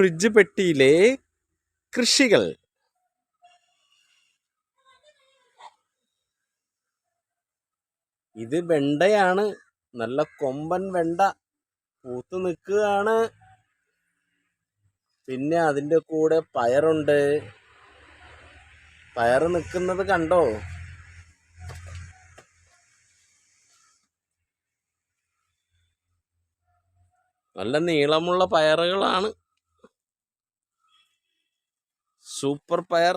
Fridge പെട്ടിയിലെ കൃഷികൾ. ഇത് വെണ്ടയാണ്. നല്ല കൊമ്പൻ വെണ്ട പൂത്ത് നിൽക്കുകയാണ്. പിന്നെ അതിന്റെ കൂടെ പയറുണ്ട്. പയർ നിൽക്കുന്നത് കണ്ടോ? നല്ല നീളമുള്ള പയറുകളാണ്. സൂപ്പർ പയർ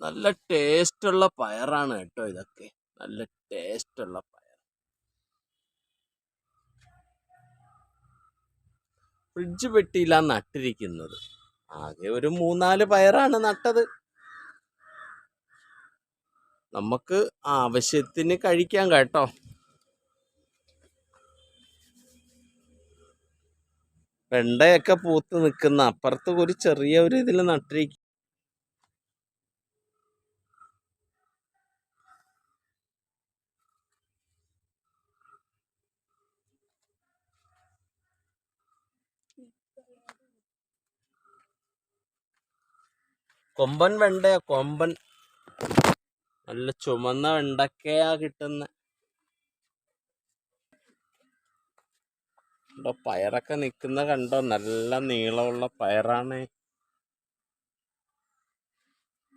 നല്ല ടേസ്റ്റ് ഉള്ള പയറാണ് കേട്ടോ ഇതൊക്കെ. നല്ല ടേസ്റ്റ് ഉള്ള പയർ. ഫ്രിഡ്ജ് പെട്ടിയിലാണ് നട്ടിരിക്കുന്നത്. ആകെ ഒരു മൂന്നാൽ പയറാണ് നട്ടത്. നമുക്ക് ആവശ്യത്തിന് കഴിക്കാം കേട്ടോ. വെണ്ടയൊക്കെ പൂത്ത് നിൽക്കുന്ന അപ്പുറത്ത് ഒരു ചെറിയ ഒരു ഇതിൽ നട്ടിരിക്കും കൊമ്പൻ വെണ്ടയാ കൊമ്പൻ. നല്ല ചുമന്ന വെണ്ടക്കയാ കിട്ടുന്ന. പയറൊക്കെ നിക്കുന്ന കണ്ടോ? നല്ല നീളമുള്ള പയറാണ്.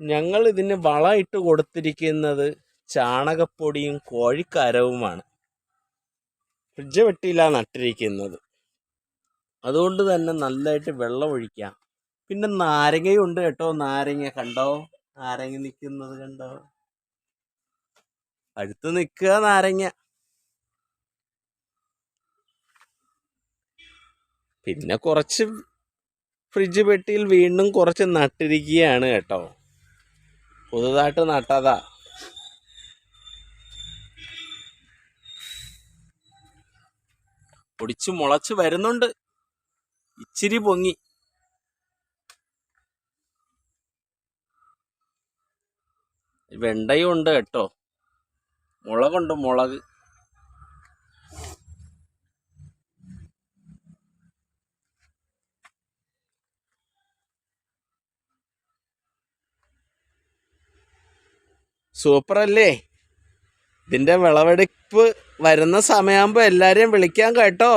ഞങ്ങൾ ഇതിന് വളമിട്ട് കൊടുത്തിരിക്കുന്നത് ചാണകപ്പൊടിയും കോഴിക്കരവുമാണ്. ഫ്രിഡ്ജ് വെട്ടിയില്ല നട്ടിരിക്കുന്നത്. അതുകൊണ്ട് തന്നെ നല്ലതായിട്ട് വെള്ളം ഒഴിക്കാം. പിന്നെ നാരങ്ങയും ഉണ്ട് കേട്ടോ. നാരങ്ങ കണ്ടോ? നാരങ്ങ നിൽക്കുന്നത് കണ്ടോ? അടുത്ത് നിൽക്കുക നാരങ്ങ. പിന്നെ കുറച്ച് ഫ്രിഡ്ജ് പെട്ടിയിൽ വീണ്ടും കുറച്ച് നട്ടിരിക്കുകയാണ് കേട്ടോ. പുതുതായിട്ട് നട്ടതാ. പൊടിച്ച് മുളച്ച് വരുന്നുണ്ട്. ഇച്ചിരി പൊങ്ങി. വെണ്ടയും ഉണ്ട് കേട്ടോ. മുളകുണ്ട് മുളക്. സൂപ്പർ അല്ലേ ഇതിന്റെ വിളവെടുപ്പ് വരുന്ന സമയമാകുമ്പോൾ എല്ലാരെയും വിളിക്കാം കേട്ടോ.